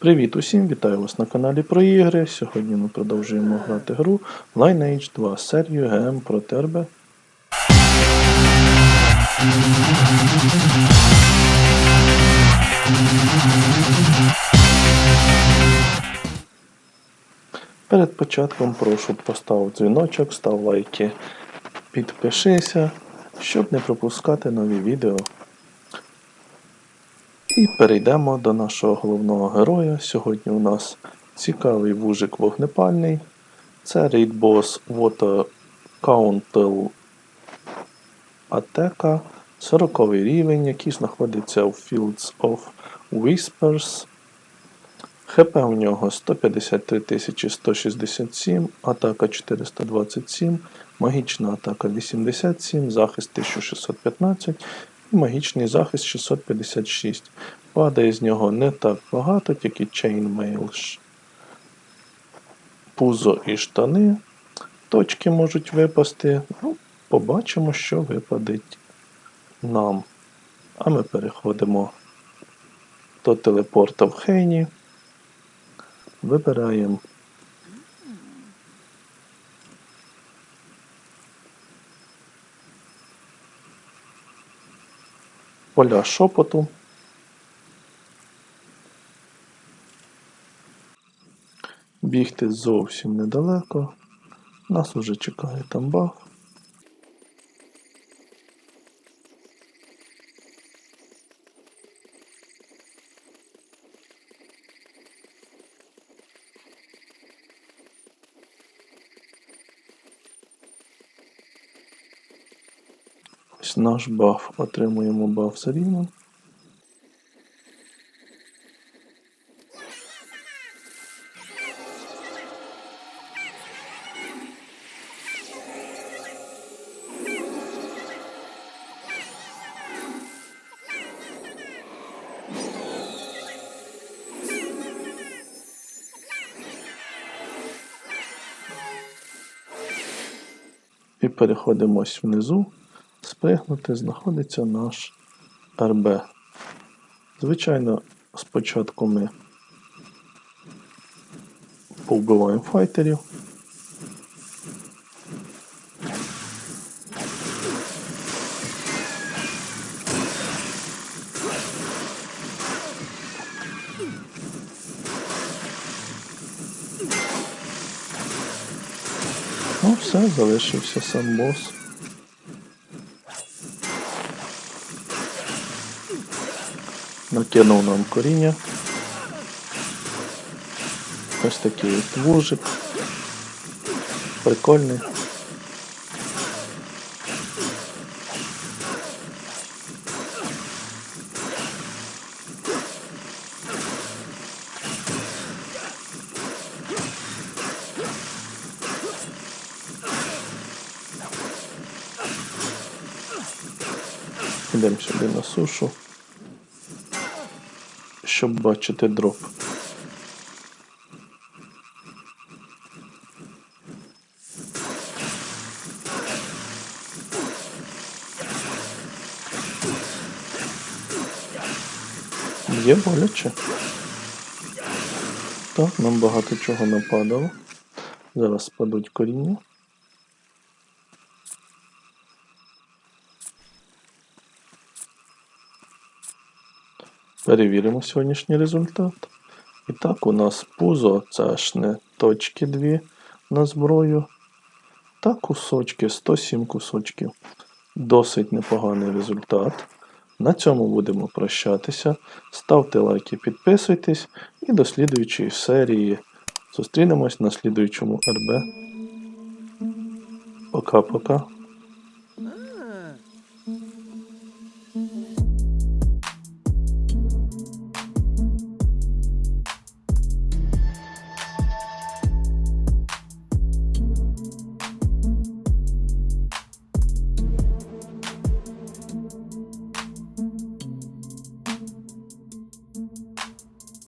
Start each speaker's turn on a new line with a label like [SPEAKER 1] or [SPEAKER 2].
[SPEAKER 1] Привіт усім, вітаю вас на каналі про ігри. Сьогодні ми продовжуємо грати гру Lineage 2 серію ГМ проти РБ. Перед початком прошу постав дзвіночок, став лайки, підпишися, щоб не пропускати нові відео. І перейдемо до нашого головного героя. Сьогодні у нас цікавий вужик вогнепальний. Це рейдбос Water Council Атека, 40 рівень, який знаходиться у Fields of Whispers. ХП у нього 153 167, атака 427, магічна атака 87, захист 1615 і магічний захист 656. Падає з нього не так багато, тільки Chainmail, пузо і штани. Точки можуть випасти. Ну, побачимо, що випадить нам. А ми переходимо до телепорта в Хейні. Вибираємо поля шепоту. Бігти зовсім недалеко. Нас уже чекає там баф. Ось наш баф. Отримуємо баф за рівнем. І переходимо ось внизу. Спригнути знаходиться наш РБ. Звичайно, спочатку ми повбиваємо файтерів. Ну, все, залишився сам бос. Накинув нам коріння. Ось такий от вужик. Прикольний. Йдемо сюди на сушу, щоб бачити дроп. Є боляче. Так, нам багато чого нападало. Зараз спадуть коріння. Перевіримо сьогоднішній результат. І так, у нас пузо це ж не точки дві на зброю. Та кусочки, 107 кусочків. Досить непоганий результат. На цьому будемо прощатися. Ставте лайки, підписуйтесь і до слідуючої серії. Зустрінемось на слідуючому РБ. Пока-пока.